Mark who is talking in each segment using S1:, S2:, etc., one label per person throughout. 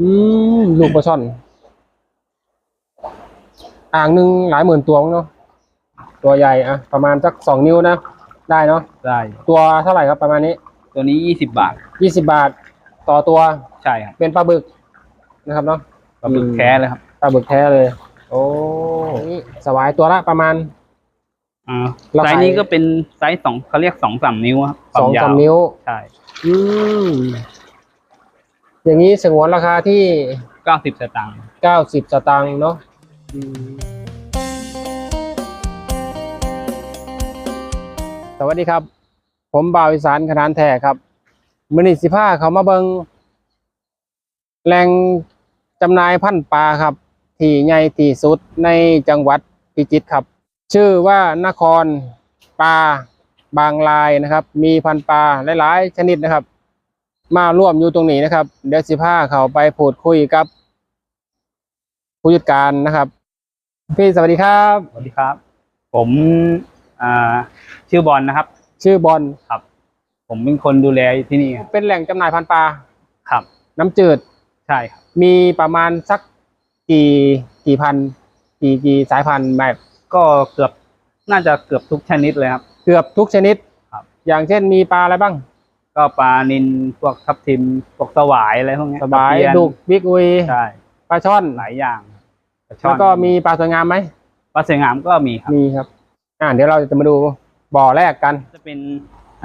S1: อืมลูกปลาช่อน อ่างหนึ่งหลายหมื่นตัวมั้งเนาะตัวใหญ่อะประมาณสักสองนิ้วนะ ได้เนาะ
S2: ได้
S1: ตัวเท่าไหร่ครับประมาณนี้
S2: ตัวนี้ยี่สิบบาท
S1: ยี่สิบาท ต่อตัว
S2: ใช่ครับ
S1: เป็นปลาบึกนะครับเนาะ
S2: ปลาบึก
S1: อืม
S2: แท้เลยครับ
S1: ปลาบึกแท้เลย โอ้นี่สวายตัวละประมาณ
S2: อ่า
S1: ราคา
S2: ไซส์นี้ก็เป็นไซส์สองเขาเรียกสองสามนิ้วครับค
S1: ส
S2: ว
S1: อง
S2: ย
S1: สามนิ้ว
S2: ใช่
S1: อืม อย่างนี้สงวนราคาที่
S2: เก้าสิบสตางค์
S1: เก้าสิบสตางค์เนาะสวัสดีครับ ผมบ่าวอีสานขนานแท้ครับมือนิสิผ้าเขามาเบิงแหล่งจำหน่ายพันธุ์ปลาครับ ที่ใหญ่ที่สุดในจังหวัดพิจิตรครับ ชื่อว่านครปลาบางลายนะครับ มีพันธุ์ปลาหลายๆ ชนิดนะครับ มาร่วมอยู่ตรงนี้นะครับ เดี๋ยวสิผ้าเขาไปพูดคุยกับ ผู้จัดการนะครับ พี่สวัสดีครับ
S2: สวัสดีครับ ผมอ่าชื่อบอลนะครับ
S1: ชื่อบอล
S2: ครับ ผมเป็นคนดูแลที่นี่ครับ
S1: เป็นแหล่งจำหน่ายพันธุ์ปลา
S2: ครับ
S1: น้ำจืด
S2: ใช่ครับ
S1: มีประมาณสักกี่กี่พันกี่กี่สายพันธุ์แบบ
S2: ก็เกือบน่าจะเกือบทุกชนิดเลยครับ
S1: เกือบทุกชนิด
S2: ครับ
S1: อย่างเช่นมีปลาอะไรบ้าง
S2: ก็ปลานินพวกทับทิมพวกสวายอะไรพวกเนี้ย
S1: สบาย
S2: ตะเพีน
S1: ดุกบิ๊กอุย
S2: ใช่
S1: ปลาช่อน
S2: หลายอย่างปลาช่อ
S1: แล้ว
S2: น
S1: ก็มีปลาสวยงามไหม
S2: ปลาสวยงามก็มีครับ
S1: มีครับ อ่าเดี๋ยวเราจะมาดูบ่อแรกกัน
S2: จะเป็น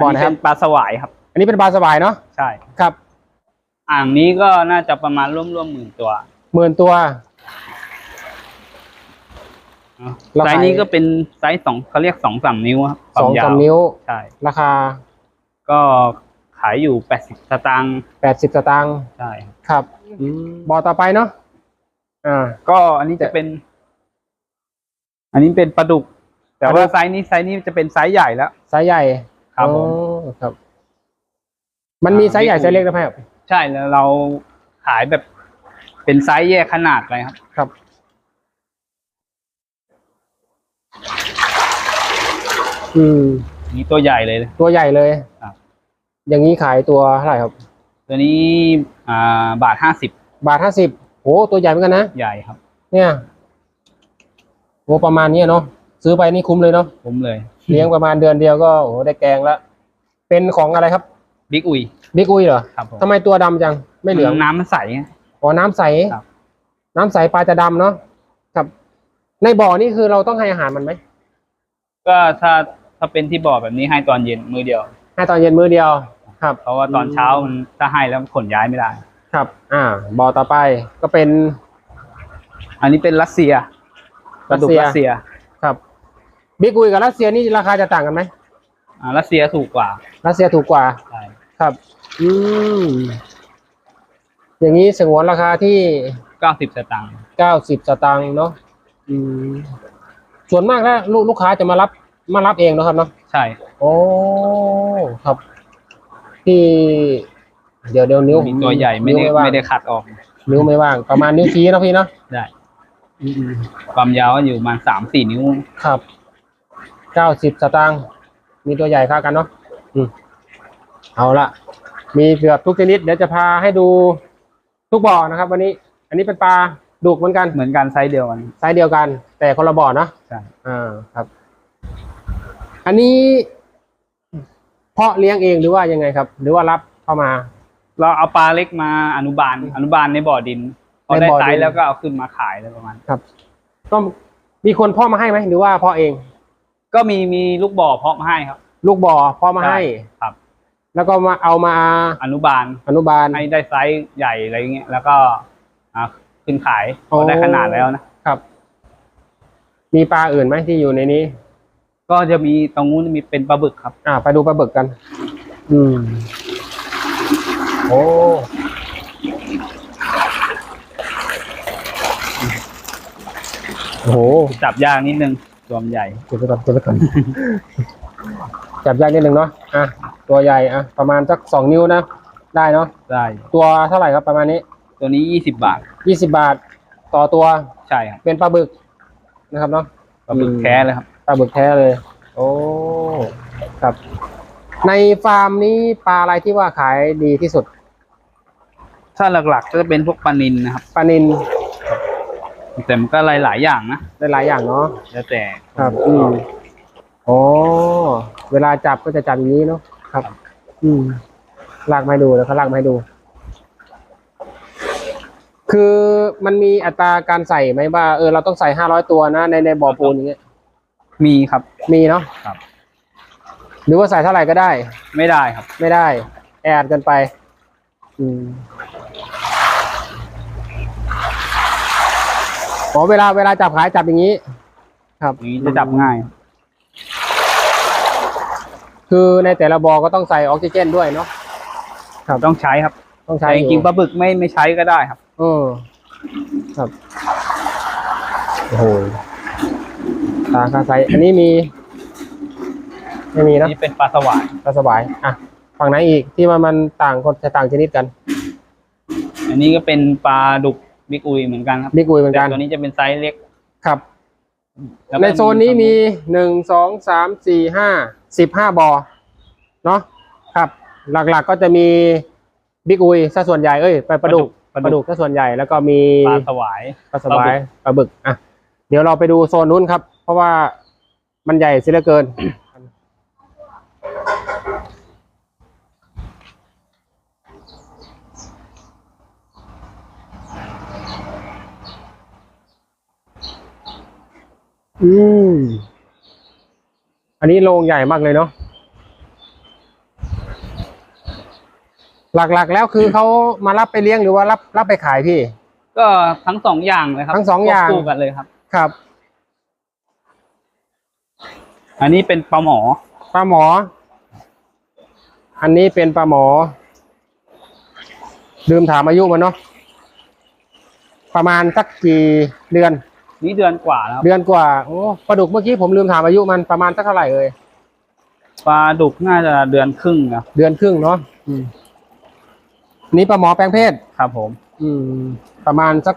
S1: บ่อ
S2: อัน
S1: ไหน
S2: นี้
S1: ครับ
S2: เป็นปลาสวายครับ
S1: อันนี้เป็นปลาสวายเนาะ
S2: ใช่
S1: ครับ
S2: อ่างนี้ก็น่าจะประมาณร่วมร่วมๆหมื่นตัว
S1: หมื่นตัวราคา
S2: ไซส์นี้ก็เป็นไซส์สองเขาเรียกสองสามนิ้วครับคว
S1: สอง
S2: ย
S1: สาวมนิ้ว
S2: ใช่
S1: ราคา
S2: ก็ ขายอยู่แปดสิบสตางค์
S1: แปดสิบสตางค์
S2: ใช่
S1: ครับบ่อต่อไปเนาะอ่า
S2: ก็อันนี้จะเป็น อันนี้เป็นปลาดุก แต่ว่าไซส์นี้ไซส์นี้จะเป็นไซส์ใหญ่แล้ว
S1: ไซส์ใหญ่
S2: ครับผม
S1: อ๋อครับ มันมีไซส์ใหญ่ไซส์เล็กนะครับ
S2: ใช่แล้วเราขายแบบ เป็นไซส์แยกขนาดเลยครับ
S1: ครับ อืม
S2: นี่ตัวใหญ่เลย
S1: ตัวใหญ่เลย
S2: ครับ
S1: อย่างนี้ขายตัวเท่าไหร่ครับ
S2: ตัวนี้อ่าบาทห้าสิบบา
S1: ทห้าสิบโหตัวใหญ่เหมือนกันนะ
S2: ใหญ่ครับ
S1: เนี่ยโหประมาณเนี้ยเนาะซื้อไปนี่คุ้มเลยเนาะ
S2: ผมเลย
S1: เลี้ยงประมาณเดือนเดียวก็โอ้โหได้แกงแล้วเป็นของอะไรครับ
S2: บิ๊กอุย
S1: บิ๊กอุยเหรอ
S2: ครับผม
S1: ทำไมตัวดำจังไม่เหลือง
S2: น้ำมันใสไง
S1: อ๋อน้ำใส
S2: ครับ
S1: น้ำใสปลาจะดำเนาะครับ ในบ่อนี่คือเราต้องให้อาหารมันไหม
S2: ก็ถ้าถ้าเป็นที่บ่อแบบนี้ให้ตอนเย็นมือเดียว
S1: ให้ตอนเย็นมื้อเดียวครับ
S2: เพราะว่าตอนเช้ามันถ้าให้แล้วขนย้ายไม่ได้
S1: ครับ อ่าบ่อต่อไปก็เป็น
S2: อันนี้เป็นรัสเซียปลาดุก
S1: รั
S2: รั
S1: ส
S2: ส
S1: เซี
S2: เซี
S1: ย
S2: ย
S1: ครับบิ๊กอุยกับรัสเซียนี่ราคาจะต่างกันไหม
S2: อ่ารัสเซียถูกกว่า
S1: รัสเซียถูกกว่า
S2: ใช่
S1: ครับ อืมอย่างนี้สงวนราคาที่
S2: เก้าสิบสตางค์
S1: เก้าสิบสตางค์เนาะอืมส่วนมากแล้วลูกลูกค้าจะมารับมารับเองเนาะครับเนาะ
S2: ใช่
S1: โอ้ ครับ ที่เดี๋ยวเดี๋ยวนิ้ว
S2: มีตัวใหญ่ไม่ได้
S1: นิ้วว่าง
S2: ไม่ได้ขัดออก
S1: นิ้วไม่ว่าง ประมาณนิ้วชี้เนาะพี่เนาะ
S2: ได้
S1: อืม
S2: ความยาวก็อยู่ประมาณสามสี่นิ้ว
S1: ๆครับเก้าสิบสตางค์มีตัวใหญ่ค่ากันเนาะอืมเอาละมีเกือบทุกชนิด เดี๋ยวจะพาให้ดูทุกบ่อนะครับ วันนี้ อันนี้เป็นปลาดุกเหมือนกัน
S2: เหมือนกันไซส์เดียวกัน
S1: ไซส์เดียวกัน แต่คนละบ่อเนาะ
S2: ใช่
S1: อ่าครับ อันนี้ เพาะเลี้ยงเองหรือว่ายังไงครับ หรือว่ารับเข้ามา
S2: เราเอาปลาเล็กมาอนุบาล อนุบาลในบ่อดินพอ
S1: ใน
S2: ได้
S1: บ่อ
S2: ไซ
S1: ดิน
S2: ส์แล้วก็เอาขึ้นมาขายอะไรประมาณ
S1: ครับ ก็มีคนเพ่อมาให้ไหมหรือว่าเพ่อเอง
S2: ก็มีมีลูกบ่อเพาะมาให้ครับ
S1: ลูกบ่อเพ่อมาให้
S2: ครับ
S1: แล้วก็มาเอามา
S2: อนุบาล
S1: อนุบาล
S2: ให้ได้ไซส์ใหญ่อะไรเงี้ยแล้วก็อ่าขึ้นขายพ
S1: โอ้
S2: อได้ขนาดแล้วนะ
S1: ครับ มีปลาอื่นไหมที่อยู่ในนี้
S2: ก็จะมีตรงนู้นมีเป็นปลาบึกครับ
S1: อ่า ไปดูปลาบึกกัน อืม โอ้ โอ้โห
S2: จับยากนิดนึงตัวมันใหญ่
S1: เก็บไปก่อนเก็บไปก่อน จับยากนิดหนึ่งเนาะ อะ ตัวใหญ่ อะ ประมาณสักสองนิ้วนะ ได้เนาะ
S2: ได้
S1: ตัวเท่าไหร่ครับประมาณนี้
S2: ตัวนี้ยี่สิบบาท
S1: ยี่สิบาท ต่อตัว
S2: ใช่ครับ
S1: เป็นปลาบึกนะครับเนาะ
S2: ปลาบึก
S1: อืม
S2: แท้เลยครับ
S1: ปลาบึกแท้เลย โอ้ครับ ในฟาร์มนี้ปลาอะไรที่ว่าขายดีที่สุด
S2: ถ้าหลักๆก็จะเป็นพวกปลานินนะครับ
S1: ปลานิน
S2: แต่มันก็หลายๆอย่างนะ
S1: ได้หลายอย่างเนาะ
S2: แล้วแต่
S1: ครับ อืมโอ้เวลาจับก็จะจับอย่างนี้เนาะครับ อืมลากมาให้ดูแล้วเขาลากมาให้ดู คือมันมีอัตราการใส่ไหมว่าเออเราต้องใส่ห้าร้อยตัวนะในในบ่อปูนอย่างเงี้ย
S2: มีครับ
S1: มีเนาะ
S2: ครับ
S1: หรือว่าใส่เท่าไหร่ก็ได้
S2: ไม่ได้ครับ
S1: ไม่ได้ แอดกันไป อืมอ๋อเวลาเวลาจับขายจับอย่างนี้ ครับ
S2: อย่างนี้จะจับง่าย
S1: คือในแต่ละบอก็ต้องใส่ออกซิเจนด้วยเนาะครับ
S2: ต้องใช้ครับ
S1: ต้องใช้
S2: แต่จ
S1: อยู่
S2: ริงๆปลาบึกไม่ไม่ใช้ก็ได้ครับ
S1: เออ ครับโอ้โห ตาคาไซอันนี้มี ไม่มีเนอะ
S2: นี่เป็นปลาสวาย
S1: ก็สบาย อะ ฝั่งไหนอีกที่ว่ามันต่างคนจะต่างชนิดกัน
S2: อันนี้ก็เป็นปลาดุกบิ๊กอุยเหมือนกันครับ
S1: นี่กุยเหมือน
S2: แต่
S1: กัน
S2: ตัวนี้จะเป็นไซส์เล็ก
S1: ครับ
S2: แล้วก็
S1: ในโซนนี้มีหนึ่งสองสามสี่ห้าสิบห้าบอเนาะครับ หลักๆก็จะมีบิ๊กอุยซะส่วนใหญ่เอ้ยไปปลาดุก
S2: ปลา
S1: ปลา
S2: ดุ
S1: ดุ
S2: ก
S1: กซะส่วนใหญ่แล้วก็มี
S2: ปลาสวาย
S1: ปลาสบาย
S2: ปลาบึก
S1: ปลาบึกอะเดี๋ยวเราไปดูโซนนู้นครับ เพราะว่ามันใหญ่เสียเหลือเกิน อืม อันนี้โรงใหญ่มากเลยเนาะ หลักๆแล้วคือเขามารับไปเลี้ยงหรือว่ารับรับไปขายพี่
S2: ก็ทั้งสองอย่างเลยครับ
S1: ทั้งสองอย่าง
S2: ควบคู่กันเลยครับ
S1: ครับ
S2: อันนี้เป็นปลาหมอ
S1: ปลาหมอ อันนี้เป็นปลาหมอ ลืมถามอายุมันเนาะ ประมาณสักกี่เดือน
S2: นี่เดือนกว่าแล้วครับ
S1: เดือนกว่า โอ้ ปลาดุกเมื่อกี้ผมลืมถามอายุมันประมาณสักเท่าไหร่เอ่ย
S2: ปลาดุกน่าจะเดือนครึ่งนะ
S1: เดือนครึ่งเนาะอืมนี่ปลาหมอแปลงเพศ
S2: ครับผม
S1: อืม ประมาณสัก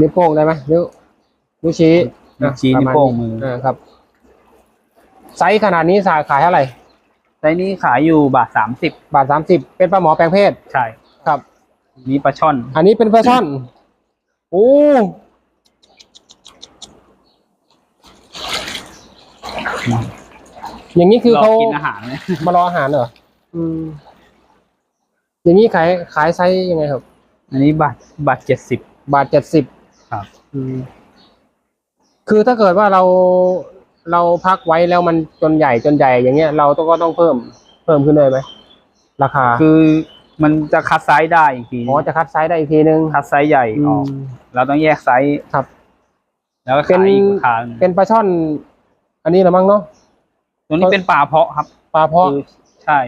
S1: นิ้วโป้งได้ไหมนิ้ว นิ้วชี้
S2: นิ้วชี้
S1: ประ
S2: นิ้ว
S1: มาณ
S2: โป้งมือ
S1: อ่าครับ ไซส์ขนาดนี้สาขายเท่าไหร่
S2: ไซส์นี้ขายอยู่บาทสามสิบบา
S1: ทสามสิบเป็นปลาหมอแปลงเพศ
S2: ใช่
S1: ครับ
S2: นี่ปลาช่อน
S1: อันนี้เป็นปลาช่อน โอ้อย่างนี้คือ
S2: รอ
S1: เขา
S2: กินอาหารเนี่ย
S1: มารออาหารเหรอ อืม อย่างนี้ขายขายไซส์ยังไงครับ
S2: อันนี้บาทบาทเจ็ดสิบบา
S1: ทเจ็ดสิบ
S2: ครับ
S1: อืม คือถ้าเกิดว่าเราเราพักไว้แล้วมันจนใหญ่จนใหญ่อย่างเงี้ย เราต้องก็ต้องเพิ่มเพิ่มขึ้นเลยไหมราคา
S2: คือมันจะคัดไซส์ได้อีกที
S1: อ๋อจะคัดไซส์ได้อีกทีนึง
S2: คัดไซส์ใหญ่
S1: อื
S2: ออก
S1: ม
S2: เราต้องแยกไซส์
S1: ครับ
S2: แล้วก็
S1: เป็น
S2: ขายอีกราคาหนึ่ง
S1: เป็นปลาช่อน อันนี้เหรือมั้งเนาะ
S2: ตัวนี้เป็นปลาเพาะครับ
S1: ปลาเพาะ
S2: คือใช่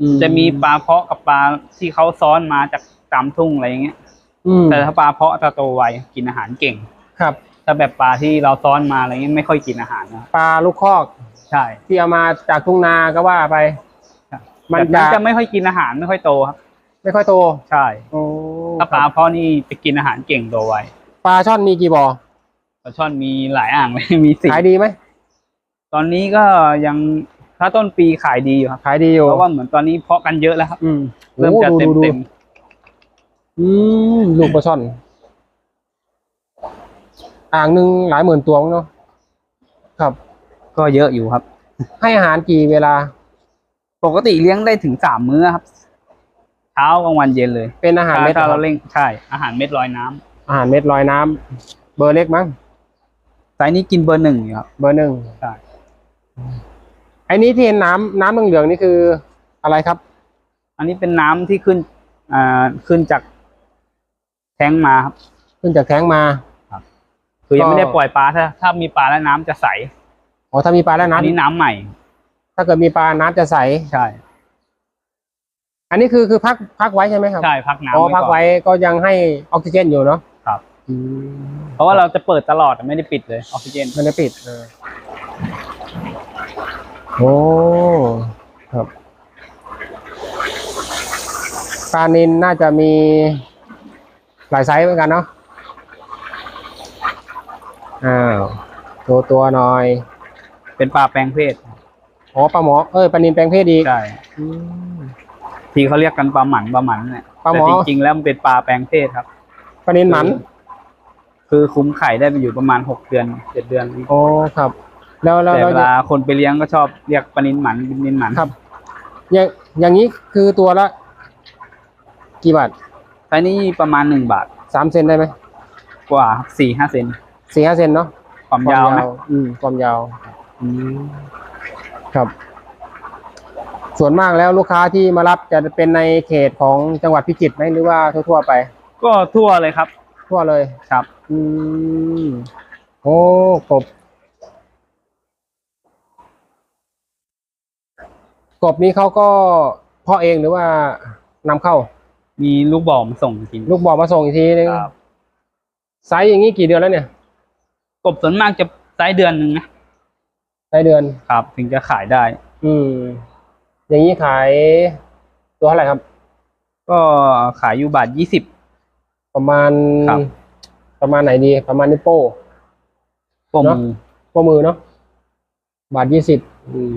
S1: อื
S2: จะมีปลาเพาะกับปลาที่เขาซ้อนมาจากตามทุ่งอะไรอย่างเงี้ย
S1: อืม
S2: แต่ถ้าปลาเพาะจะโตไวกินอาหารเก่ง
S1: ครับ
S2: ถ้าแบบปลาที่เราซ้อนมาอะไรเงี้ยไม่ค่อยกินอาหารนะ
S1: ปลาลูกคอก
S2: ใช่
S1: ที่เอามาจากทุ่งนาก็ว่าไป มัน
S2: แบบ
S1: จะ
S2: จะไม่ค่อยกินอาหารไม่ค่อยโตครับ
S1: ไม่ค่อยโต
S2: ใช่
S1: โอ้
S2: ถ้าปลาเพาะนี่จะกินอาหารเก่งโตไว
S1: ปลาช่อนมีกี่บ่อ
S2: ปลาช่อนมีหลายอ่างเลย มีสี่
S1: ขายดีไหม
S2: ตอนนี้ก็ยังถ้าต้นปีขายดีอยู่ครับ
S1: ขายดีอยู่
S2: เพราะว่าเหมือนตอนนี้เพาะกันเยอะแล้วครับ
S1: อืม
S2: เริ่มจะ
S1: โอ้
S2: เต็ม
S1: ดูดู
S2: เต็ม
S1: อืมลูกปลาช่อน อ่างหนึ่งหลายหมื่นตัวมั้งเนาะครับ
S2: ก็เยอะอยู่ครับ
S1: ให้อาหารกี่เวลา
S2: ปกติเลี้ยงได้ถึงสามมื้อครับ เช้ากลางวันเย็นเลย
S1: เป็นอาหารเม็ด
S2: ถ้า
S1: เหรอ
S2: เราเร่งใช่ อาหารเม็ดลอยน้ำ
S1: อาหารเม็ดลอยน้ำเบอร์เล็กมั้ง
S2: ไซส์นี้กินเบอร์หนึ่งอยู่ครับ
S1: เบอร์หนึ่ง
S2: ใช่
S1: ไอ้นี้ที่เห็นน้ำน้ำเหลืองๆนี่คืออะไรครับ
S2: อันนี้เป็นน้ำที่ขึ้นอ่าขึ้นจากแท้งมาครับ
S1: ขึ้นจากแท้งมา
S2: คือยัง
S1: ก็
S2: ไม่ได้ปล่อยปลาถ้าถ้ามีปลาแล้วน้ำจะใส
S1: อ๋อถ้ามีปลาแล้ว
S2: อันนี้
S1: น้ำ
S2: น้ำใหม่
S1: ถ้าเกิดมีปลาน้ำจะใส
S2: ใช่
S1: อันนี้คือคือพักพักไว้ใช่ไหมครับ
S2: ใช่พักน้ำ
S1: อ๋อ
S2: ไว้
S1: พัก
S2: ก่อน
S1: ไว้ก็ยังให้ออกซิเจนอยู่เนาะ
S2: ครับ
S1: อืม
S2: เพราะว่าเราจะเปิดตลอดไม่ได้ปิดเลยออกซิเจน
S1: ไม่ได้ปิดเออโอ้ครับปลานินน่าจะมีหลายไซส์เหมือนกันเนาะ อ้าวตัวตัวหน่อย
S2: เป็นปลาแปลงเพศ
S1: อ๋อปลาหมอเอ้ยปลานินแปลงเพศอีก
S2: ใช่
S1: อืม
S2: ที่เขาเรียกกันปลาหมันปลาหมันเนี่ย
S1: ปลาหมอ
S2: แต่จริงๆแล้วมันเป็นปลาแปลงเพศครับ
S1: ปลานินหมัน
S2: คือคุ้มไข่ได้ไปอยู่ประมาณหกเดือนเจ็ดเดือน
S1: โอ้ครับ แล้วแล้ว
S2: แต่
S1: แล้ว
S2: เวลาคนไปเลี้ยงก็ชอบเรียกปลานินหมันปลานินหมัน
S1: ครับ อย่างอย่างนี้คือตัวละ กี่บาท
S2: ไซส์นี้ประมาณหนึ่งบาท
S1: สามเซนได้ไหม
S2: กว่าสี่ห้าเซน
S1: สี่ห้าเซนเนาะ
S2: ความยาวนะ
S1: อืมความยาวอืมครับ ส่วนมากแล้วลูกค้าที่มารับจะเป็นในเขตของจังหวัดพิจิตรไหมหรือว่าทั่วๆไป
S2: ก็ทั่วเลยครับ
S1: ทั่วเลย
S2: ครับ
S1: อืมโอ้กบกบนี้เขาก็เพาะเองหรือว่านำเข้า
S2: มีลูกบ่อมาส่งกิน
S1: ลูกบอกมาส่งอีกทีนึง
S2: ครับ
S1: ไซส์อย่างนี้กี่เดือนแล้วเนี่ย
S2: กบส่วนมากจะไซส์เดือนหนึ่งนะ
S1: ไซส์เดือน
S2: ครับ ถึงจะขายได้
S1: อืม อย่างนี้ขายตัวเท่าไหร่ครับ
S2: ก็ขายอยู่บาทยี่สิบ
S1: ประมาณ
S2: ครับ
S1: ประมาณไหนดี ประมาณนิ้วโป้
S2: ปม
S1: เนอะโป้มือเนาะบาทยี่สิบอืม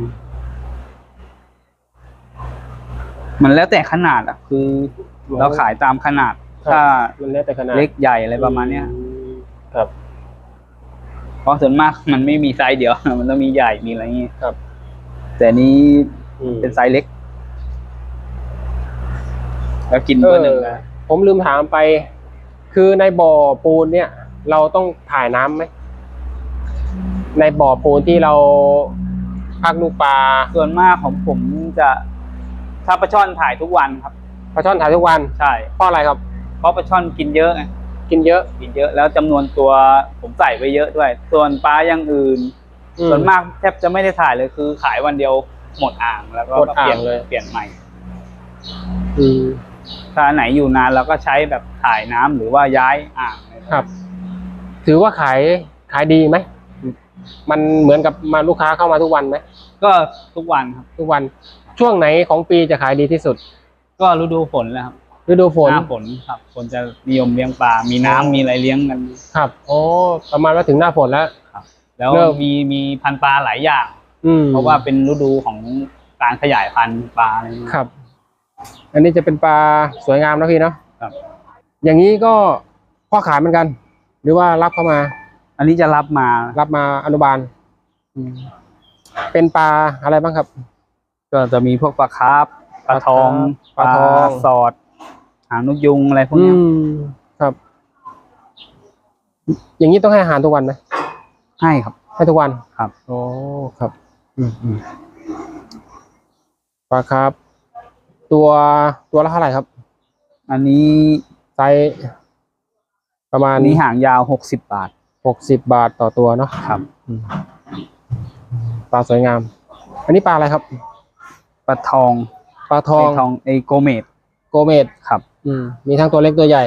S2: มันแล้วแต่ขนาดอะ คือ เราขายตามขนาดถ้า
S1: มันแล้วแต่ขนาด
S2: เล็กใหญ่อะไรประมาณเนี้ย
S1: อืมครับ
S2: เพราะส่วนมากมันไม่มีไซส์เดียว มันต้องมีใหญ่มีอะไรอย่างงี้
S1: ครับ
S2: แต่นี้
S1: อืม
S2: เป็นไซส์เล็ก แล้วกิน
S1: เอ
S2: ตัว
S1: อ
S2: หนึ่งนะ
S1: ผมลืมถามไป คือในบ่อปูนเนี่ย เราต้องถ่ายน้ำไหมในบ่อปูนที่เราพักลูกปลา
S2: ส่วนมากของผมจะถ้าปลาช่อนถ่ายทุกวันครับ
S1: ปลาช่อนถ่ายทุกวัน
S2: ใช่
S1: เพราะอะไรครับ
S2: เพราะปลาช่อนกินเยอะไง
S1: กินเยอะ
S2: กินเยอะแล้วจำนวนตัวผมใส่ไว้เยอะด้วย ส่วนปลาอย่างอื่น
S1: อื
S2: ส่วนมากแทบจะไม่ได้ถ่ายเลยคือ ขายวันเดียวหมดอ่างแล้วก็
S1: หมด
S2: เปลี่ยน
S1: อ่างเลย
S2: เปลี่ยนใหม่
S1: อืม
S2: ถ้าไหนอยู่นานเราก็ใช้แบบถ่ายน้ำหรือว่าย้ายอ่างอะไร
S1: ครับ ถือว่าขายขายดีไหมมันเหมือนกับมาลูกค้าเข้ามาทุกวันไหม
S2: ก็ทุกวันครับ
S1: ทุกวันช่วงไหนของปีจะขายดีที่สุด
S2: ก็ฤดูฝนแล้วครับ
S1: ฤดูฝน
S2: หน้าฝนครับ คนจะนิยมเลี้ยงปลา มีน้ำมีอะไรเลี้ยงกัน
S1: ครับโอ้ประมาณว่าถึงหน้าฝนแล้ว
S2: แล้ว
S1: เริ่ม
S2: มีมีพันธุ์ปลาหลายอย่าง
S1: อืม
S2: เพราะว่าเป็นฤดูของการขยายพันธุ์ปลาอะไรอย่างเงี้ย
S1: ครับ อันนี้จะเป็นปลาสวยงามนะพี่เนาะ
S2: ครับ
S1: อย่างนี้ก็พ่อขายเหมือนกัน หรือว่ารับเข้ามา
S2: อันนี้จะรับมา
S1: รับมาอนุบาล อืมเป็นปลาอะไรบ้างครับ
S2: ก็จะมีพวกปลาคาร์ฟปลาทอง
S1: ปลาทอง
S2: สอดหางนกยุงอะไรพวก
S1: อื
S2: เนี้ย
S1: มครับ อย่างนี้ต้องให้อาหารทุกวันไหม
S2: ให้ครับ
S1: ให้ทุกวัน
S2: ครับ
S1: โอ้ครับ อืมอืมปลาครับ ตัวตัวละเท่าไหร่ครับ
S2: อันนี้
S1: ไซส์ประมาณ
S2: อันนี้หางยาวหกสิบบาท
S1: หกสิบบาทต่อตัวเนาะ
S2: ครับ
S1: อืมปลาสวยงาม อันนี้ปลาอะไรครับ
S2: ปลาทอง
S1: ปลาทอง
S2: ไทองไอโกเมด
S1: โกเมด
S2: ครับ
S1: อืม มีทั้งตัวเล็กตัวใหญ่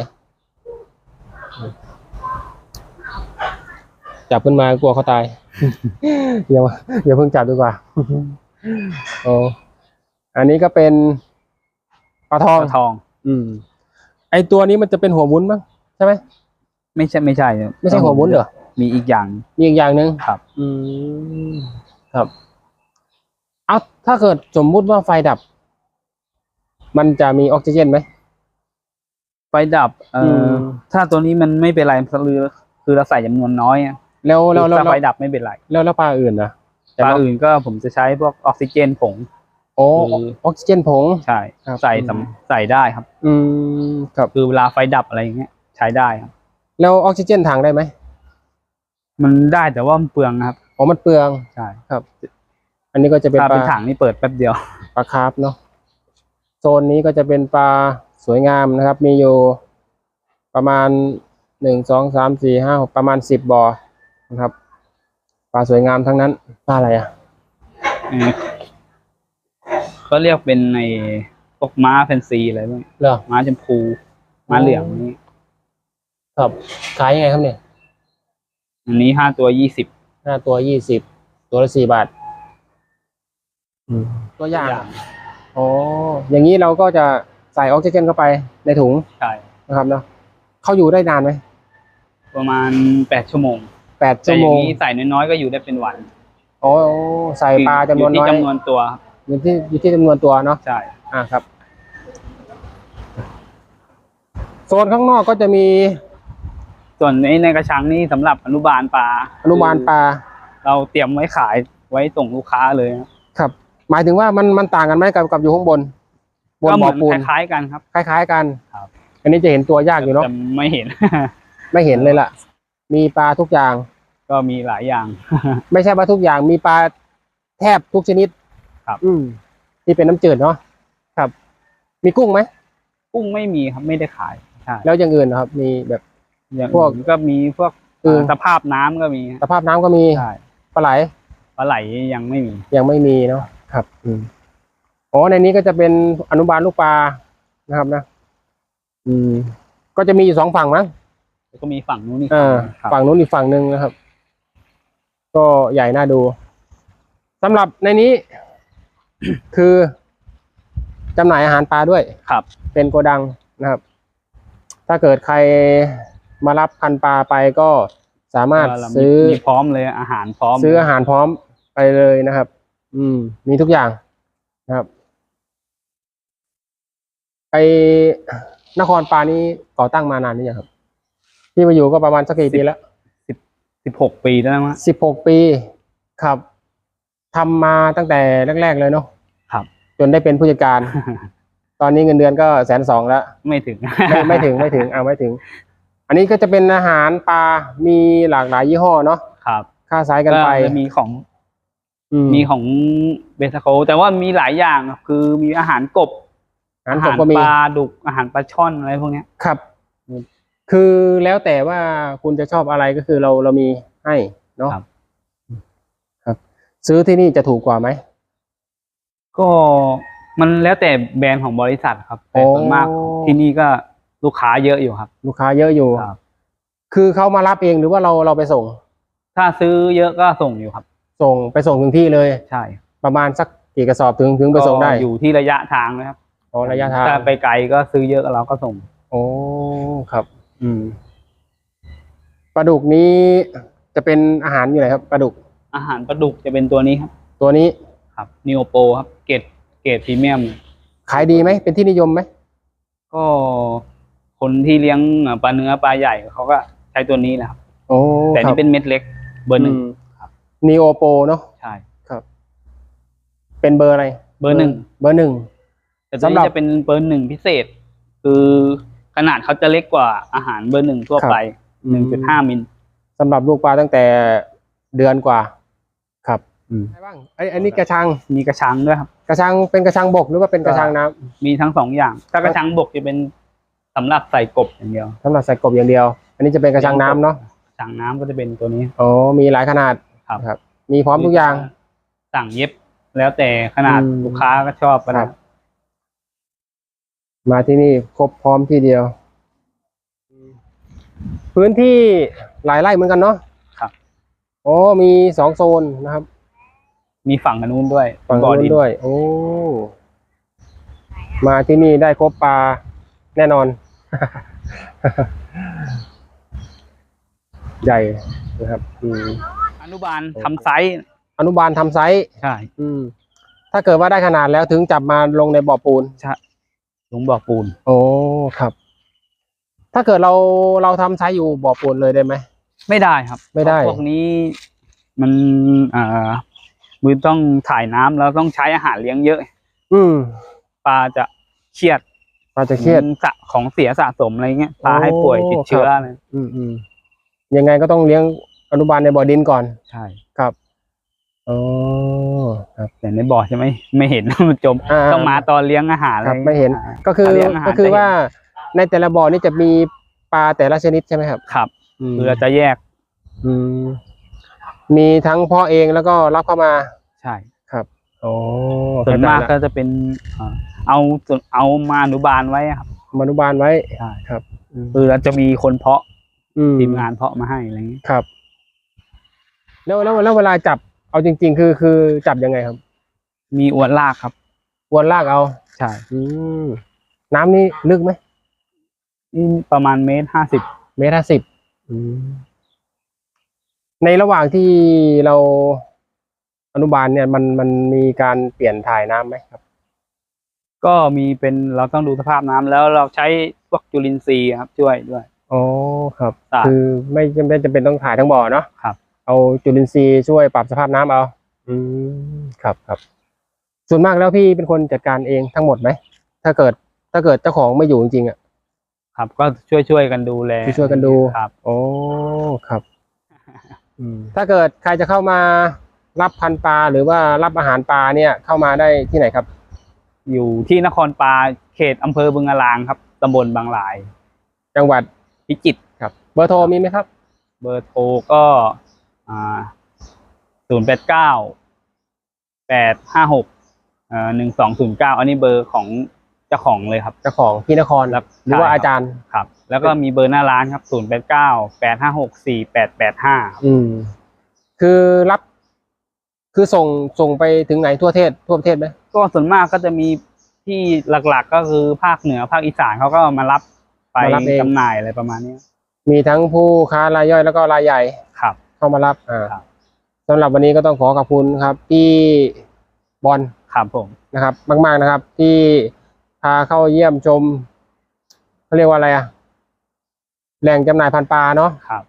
S1: จับขึ้นมากลัวเขาตายอย่าอย่าเพิ่งจับดีกว่า โอ้อันนี้ก็เป็นปลาท
S2: ป
S1: อง
S2: ลาทอง
S1: อืม ไอตัวนี้มันจะเป็นหัววุ้นมั้งใช่ไหม
S2: ไม่ใช่ไม่ใช่
S1: ไม่ใช่หัววุ้นเหรอ
S2: มีอีกอย่าง
S1: มีอีกอย่างหนึ่ง
S2: ครับ
S1: อืม ครับเอาถ้าเกิดสมมุติว่าไฟดับ มันจะมีออกซิเจนไหม
S2: ไฟ ดับ เอ่
S1: อื
S2: อ
S1: ม
S2: ถ้าตัวนี้มันไม่เป็นไรคือคือเราใส่จำนวนน้อยอะ
S1: แล้วแล้วแล้ว
S2: ถ้า
S1: แล้ว
S2: ไฟดับไม่เป็นไร
S1: แล้วแล้วปลาอื่นนะ
S2: ปลาอื่นก็ผมจะใช้พวกออกซิเจนผง
S1: โอ้
S2: คือ
S1: ออกซิเจนผง
S2: ใช่
S1: ครับ
S2: ใส่
S1: อืม
S2: สำใส่ได้ครับ
S1: อืมครับ
S2: คือเวลาไฟดับอะไรอย่างเงี้ย ใช้ได้ครับ
S1: แล้วออกซิเจนถังได้ไหม
S2: มันได้แต่ว่ามันเปลืองนะครับ
S1: อ๋อมันเปลือง
S2: ใช่
S1: ครับอันนี้ก็จะเป็น
S2: ถ้า
S1: ป
S2: เป็น
S1: ลา
S2: ถังนี่เปิดแป๊บเดียว
S1: ปลาคาร์ฟเนาะโซนนี้ก็จะเป็นปลา สวยงามนะครับ มีอยู่ประมาณหนึ่งสองสามสี่ห้าหกประมาณสิบบ่อนะครับปลาสวยงามทั้งนั้นปลาอะไรอะ
S2: เออก็เรียกเป็นในพวกม้าแฟนซีอะไรพวกนี้
S1: เหรอ
S2: ม้าชมพู ม้าเหลืองนี่
S1: ครับขายยังไงครับเนี่ย
S2: อันนี้ห้าตัวยี่สิบ
S1: ห้าตัวยี่สิบตัวละสี่บาทตัวอย่างอ๋ออย่างนี้เราก็จะ ใส่ออกซิเจนเข้าไปในถุง
S2: ใช่
S1: นะครับเนาะเขาอยู่ได้นานไหม
S2: ประมาณแปดชั่วโมง
S1: แปด
S2: แต่
S1: ชั่ว
S2: อ
S1: โม
S2: ย่าง
S1: ง
S2: นี้ใส่น้อยๆก็อยู่ได้เป็นวัน
S1: อ๋อใส่ปลาจำนวน
S2: อยู่
S1: น้อย
S2: ที่จำนวนตัวครับ
S1: อยู่ที่อยู่ที่จำนวนตัวเนาะ
S2: ใช่
S1: อ่าครับโซนข้างนอกก็จะมี
S2: ส่วนในในกระชังนี่สำหรับอนุบาลปลา
S1: อนุบาลปลา
S2: เราเตรียมไว้ขายไว้ส่งลูกค้าเลยครับ
S1: ครับหมายถึงว่ามันมันต่างกันไหมกับกับอยู่ข้างบนบ น
S2: ก็เห
S1: บ่
S2: มื
S1: อ
S2: อน
S1: ปูน
S2: คล้ายๆกันครับ
S1: คล้าย ๆ กัน
S2: ครับ
S1: อันนี้จะเห็นตัวยากอยู่เนาะ
S2: แต่ไม่เห็น
S1: ไม่เห็นเลยล่ะ มีปลาทุกอย่าง
S2: ก็มีหลายอย่าง
S1: ไม่ใช่ปลาทุกอย่างมีปลาแทบทุกชนิด
S2: ครับ
S1: อืมที่เป็นน้ำจืดเนาะครับ มีกุ้งไหม
S2: กุ้งไม่มีครับไม่ได้ขายใช่
S1: แล้วอย่างอื่นนะครับ มีแบบ
S2: อย่าง
S1: พวก
S2: อื่นก็มีพวก
S1: อืม
S2: สภาพน้ำก็มี
S1: สภาพน้ำก็มี
S2: ใช่
S1: ปลาไหล
S2: ปลาไหลยังไม่มี
S1: ยังไม่มีเนาะครับ อืม อ๋อในนี้ก็จะเป็นอนุบาลลูกปลานะครับนะ อืม ก็จะมีอยู่สองฝั่งมั้ง
S2: แล้วก็มีฝั่งนู้นนี่
S1: เออ
S2: ครับ
S1: ฝั่งนู้นอีกฝั่งหนึ่งนะครับ ก็ใหญ่น่าดูสำหรับในนี้ คือจำหน่ายอาหารปลาด้วย
S2: ครับ
S1: เป็นโกดังนะครับ ถ้าเกิดใครมารับพันธุ์ปลาไปก็สามารถ
S2: ก็เรามี
S1: ซื้อ
S2: มีพร้อมเลยอาหารพร้อม
S1: ซื้ออาหารพร้อมไปเลยนะครับ อืม มีทุกอย่างนะครับไอ นครปลานี้ก่อตั้งมานานหรือยังครับ ที่มาอยู่ก็ประมาณสักกี่ปีแล้ว
S2: สิบหกปีแล้วมั้ง
S1: สิบหกปีครับทำมาตั้งแต่แรก ๆ เลยเนาะ
S2: ครับ
S1: จนได้เป็นผู้จัดการ ตอนนี้เงินเดือนก็แสนสองแล้ว
S2: ไม่ถึง
S1: ไม่ไม่ถึงไม่ถึงเอาไม่ถึง อันนี้ก็จะเป็นอาหารปลามีหลากหลายยี่ห้อเนาะ
S2: ครับ
S1: ค่าสายกันไป
S2: จะมีของ
S1: อื
S2: มีของเบสโคแต่ว่ามีหลายอย่างครับคือมีอาหารกบ
S1: อาหารผมก็มี
S2: ปลาดุกอาหารปลาช่อนอะไรพวกเนี้ย
S1: ครับ คือแล้วแต่ว่าคุณจะชอบอะไรก็คือเราเรามีให้เนาะ
S2: ครับ
S1: ครับ ซื้อที่นี่จะถูกกว่าไหม
S2: ก็มันแล้วแต่แบรนด์ของบริษัทครับแต่
S1: โอ้
S2: ส่วนมากที่นี่ก็ลูกค้าเยอะอยู่ครับ
S1: ลูกค้าเยอะอยู่
S2: ครับ
S1: คือเขามารับเองหรือว่าเราเราไปส่ง
S2: ถ้าซื้อเยอะก็ส่งอยู่ครับ
S1: ส่งไปส่งถึงที่เลย
S2: ใช่
S1: ประมาณสักกี่กระสอบถึงถึงไปส่งได้
S2: ก็อยู่ที่ระยะทางนะครับ
S1: อ๋อระยะทาง
S2: ถ้าไปไกลก็ซื้อเยอะเราก็ส่ง
S1: โอ้ครับ อืมปลาดุกนี้จะเป็นอาหารอยู่ไหนครับปลาดุก
S2: อาหารปลาดุกจะเป็นตัวนี้ครับ
S1: ตัวนี้
S2: ครับนิโอโปครับ เกรดเกรดพรีเมียม
S1: ขายดีไหมเป็นที่นิยมไหม
S2: ก็คนที่เลี้ยงปลาเนื้อปลาใหญ่เขาก็ใช้ตัวนี้นะครับ
S1: โอ้
S2: แต่
S1: ครับ
S2: นี่เป็นเม็ดเล็ก เบอร์หนึ่ง
S1: ม
S2: ครับ
S1: นีโอโปเนาะ
S2: ใช่
S1: ครับ เป็นเบอร์อะไร
S2: เบอร์หนึ่ง
S1: เบอร์หนึ่ง
S2: แต่ตัว
S1: สำหรั
S2: นี้
S1: บ
S2: จะเป็นเบอร์หนึ่งพิเศษ คือขนาดเขาจะเล็กกว่าอาหารเบอร์หนึ่งทั่วไปหนึ่งจุดห้ามิล
S1: สำหรับลูกปลาตั้งแต่เดือนกว่า ครับอะไรบ้างไอ้ไอันนี้กระชัง
S2: มีกระชังด้วยครับ
S1: กระชังเป็นกระชังบกหรือว่าเป็นกระชังน้ำ
S2: มีทั้งสองอย่าง ถ้ากระชังบกจะเป็นสำหรับใส่กบอย่างเดียว
S1: สำหรับใส่กบอย่างเดียว อันนี้จะเป็นกระชังน้ำเนาะ
S2: กระชังน้ำก็จะเป็นตัวนี้
S1: อ๋อมีหลายขนาด
S2: ครับ
S1: ครับ มีพร้อมทุกอย่าง
S2: สั่งเย็บ แล้วแต่ขนาด
S1: อืม
S2: ลูกค้าก็ชอบก็
S1: ค
S2: ได้
S1: รับ มาที่นี่ครบพร้อมที่เดียว พื้นที่หลายไร่เหมือนกันเนาะ
S2: ครับ
S1: โอ้มีสองโซนนะครับ
S2: มีฝั่งกันนู้นด้วย
S1: ฝั่ง
S2: บ่อ
S1: นู้
S2: ดิ
S1: นด้วย โอ้มาที่นี่ได้ครบปลาแน่นอน ใหญ่นะครับอืม
S2: อนุบาลทำไซส์
S1: อนุบาลทำไซส์
S2: ใช่
S1: อืมถ้าเกิดว่าได้ขนาดแล้วถึงจับมาลงในบ่อปูน
S2: ใช่ ลุงบอกปูน
S1: โอ้ครับ ถ้าเกิดเราเราทำไซส์อยู่บ่อปูนเลยได้ไหม
S2: ไม่ได้ครับ
S1: ไม่ได้
S2: เพราะพวกนี้มันอ่ามือต้องถ่ายน้ำแล้วต้องใช้อาหารเลี้ยงเยอะ
S1: อืม
S2: ปลาจะเครียด
S1: เราจะเครียด
S2: สะของเสียสะสมอะไรเงี้ยปลาให้ป่วยติดเชื้อ
S1: ครับ
S2: อะไร
S1: อืมอืมยังไงก็ต้องเลี้ยงอนุบาลในบ่อดินก่อน
S2: ใช่
S1: ครับ อ๋อครับ
S2: แต่ในบ่อใช่ไหมไม่เห็นมันจม
S1: อ่า
S2: ต้องมาตอนเลี้ยงอาหารอะไร
S1: ครับ
S2: งี้ย
S1: ไม่เห็น
S2: อ่า
S1: ก็คือ
S2: ถ้าเลี้ยงอาหาร
S1: ก็คือ
S2: จะเห็น
S1: ว่าในแต่ละบ่อนี่จะมีปลาแต่ละชนิดใช่ไหมครับ
S2: ครับ
S1: อืม
S2: คือเราจะแยก
S1: อืมมีทั้งเพ่อเองแล้วก็รับเข้ามา
S2: ใช่
S1: ครับโอ้
S2: ส่วนมาก
S1: เข้
S2: ก็
S1: ใจละ
S2: จะเป็นอ่าเอาส่วนเอามาอนุบาลไว้ครับ
S1: อนุบาลไว้
S2: ใช่
S1: ครับอืม
S2: คือเราจะมีคนเพาะ
S1: อืม
S2: ทีมงานเพาะมาให้อะไรอย่างนี้
S1: ครับ แล้วแล้วแล้วเวลาจับ เอาจริง ๆ คือคือจับยังไงครับ
S2: มีอวนลากครับ
S1: วนลากเอา
S2: ใช่
S1: อืมน้ำนี่ลึกไหม
S2: นี่ประมาณเมตรห้าสิบ
S1: เมตรห้าสิบในระหว่างที่เราอนุบาลเนี่ยมันมันมีการเปลี่ยนถ่ายน้ำไหมครับ
S2: ก็มีเป็นเราต้องดูสภาพน้ำแล้วเราใช้พวกวกจุลินทรีย์ครับช่วยด้วย
S1: อ๋อครับ
S2: ครับ
S1: คือไม่จำเป็นจำเป็นต้องถ่ายทั้งบ่อเนาะ
S2: ครับ
S1: เอาจุลินทรีย์ช่วยปรับสภาพน้ำเอา อืมครับครับ ส่วนมากแล้วพี่เป็นคนจัดการเองทั้งหมดไหม ถ้าเกิดถ้าเกิดเจ้าของไม่อยู่จริงๆอะ
S2: ครับก็ช่วยช่วยๆกันดูแล
S1: ช่วยๆกันดู
S2: ครับ
S1: โอ้ครับอืมถ้าเกิดใครจะเข้ามารับพันธุ์ปลาหรือว่ารับอาหารปลาเนี่ยเข้ามาได้ที่ไหนครับ
S2: อยู่ที่นครปาเขตอำเภอบึงอลางครับตำบลบางหลาย
S1: จังหวัด
S2: พิจิตร
S1: ครับ เบอร์โทรมีไหมครับ
S2: เบอร์โทรก็อ่า ศูนย์แปดเก้าแปดห้าหกเอ่อหนึ่งสองศูนย์เก้าอันนี้เบอร์ของเจ้าของเลยครับ
S1: เจ้าของพี่นคร
S2: แล้ว
S1: หรือว่า
S2: ใช่ครับ
S1: อาจารย์
S2: ครับ แล้วก็มีเบอร์หน้าร้านครับศูนย์แปดเก้าแปดห้าหกสี่แปดแปดห้า
S1: อืมคือรับ คือส่งส่งไปถึงไหนทั่วเทศทั่วประเทศไหม
S2: ก็ส่วนมากก็จะมีที่หลักๆก็คือภาคเหนือภาคอีสานเขาก็มารับไป
S1: มารับเอง
S2: จำหน่ายอะไรประมาณนี้
S1: มีทั้งผู้ค้ารายย่อยแล้วก็รายใหญ่
S2: ครับ
S1: เข้ามารับอ่า
S2: ครับ
S1: สำหรับวันนี้ก็ต้องขอขอบคุณครับพี่บอล
S2: ครับผม
S1: นะครับ มาก ๆนะครับ ที่พาเข้าเยี่ยมชมเขาเรียกว่าอะไรอะแหล่งจำหน่ายพันธุ์ปลาเนาะ
S2: ครับ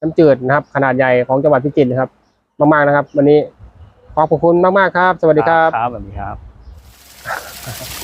S1: น้ำจืดนะครับ ขนาดใหญ่ของจังหวัดพิจิตรนะครับ มาก ๆนะครับ วันนี้ขอบคุณมาก ๆ ครับ สวัสดีครับ
S2: ครับสวัสดีครับ